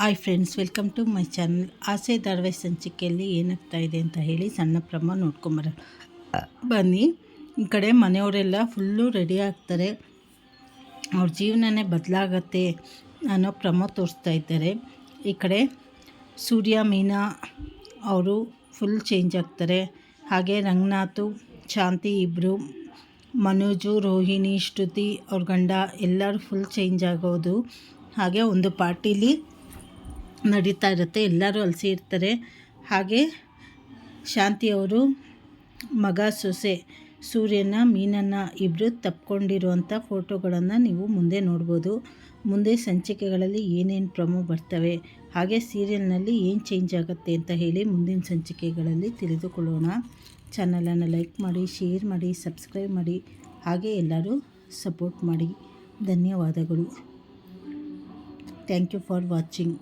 Hi friends welcome to my channel ಆಸೆ ಧಾರಾವಾಹಿ ಸಂಚಿಕೆಯಲ್ಲಿ ಏನಾಗ್ತಾ ಇದೆ ಅಂತ ಹೇಳಿ ಸಣ್ಣ ಪ್ರಮ ನೋಡ್ಕೊಂಬರ ಬನ್ನಿ, ಈ ಕಡೆ ಮನೆಯವರೆಲ್ಲ ಫುಲ್ಲು ರೆಡಿ ಆಗ್ತಾರೆ. ಅವ್ರ ಜೀವನನೇ ಬದಲಾಗತ್ತೆ ಅನ್ನೋ ಪ್ರಮೋ ತೋರಿಸ್ತಾ ಇದ್ದಾರೆ. ಈ ಕಡೆ ಸೂರ್ಯ, ಮೀನಾ ಅವರು ಫುಲ್ ಚೇಂಜ್ ಆಗ್ತಾರೆ. ಹಾಗೆ ರಂಗನಾಥು, ಶಾಂತಿ ಇಬ್ಬರು ಮನೋಜು, ರೋಹಿಣಿ, ಶ್ರುತಿ ಅವ್ರ ಗಂಡ ಎಲ್ಲರೂ ಫುಲ್ ಚೇಂಜ್ ಆಗೋದು. ಹಾಗೆ ಒಂದು ಪಾರ್ಟಿಲಿ ನಡೀತಾ ಇರುತ್ತೆ. ಎಲ್ಲರೂ ಅಲ್ಲಿ ಸೇರ್ತಾರೆ ಹಾಗೆ ಶಾಂತಿಯವರು ಮಗ ಸೊಸೆ ಸೂರ್ಯನ ಮೀನನ್ನ ಇಬ್ಬರು ತಪ್ಕೊಂಡಿರುವಂಥ ಫೋಟೋಗಳನ್ನು ನೀವು ಮುಂದೆ ನೋಡ್ಬೋದು. ಮುಂದೆ ಸಂಚಿಕೆಗಳಲ್ಲಿ ಏನೇನು ಪ್ರಮೋ ಬರ್ತವೆ, ಹಾಗೆ ಸೀರಿಯಲ್ನಲ್ಲಿ ಏನು ಚೇಂಜ್ ಆಗುತ್ತೆ ಅಂತ ಹೇಳಿ ಮುಂದಿನ ಸಂಚಿಕೆಗಳಲ್ಲಿ ತಿಳಿದುಕೊಳ್ಳೋಣ. ಚಾನಲನ್ನು ಲೈಕ್ ಮಾಡಿ, ಶೇರ್ ಮಾಡಿ, ಸಬ್ಸ್ಕ್ರೈಬ್ ಮಾಡಿ, ಹಾಗೆ ಎಲ್ಲರೂ ಸಪೋರ್ಟ್ ಮಾಡಿ. ಧನ್ಯವಾದಗಳು. Thank you for watching.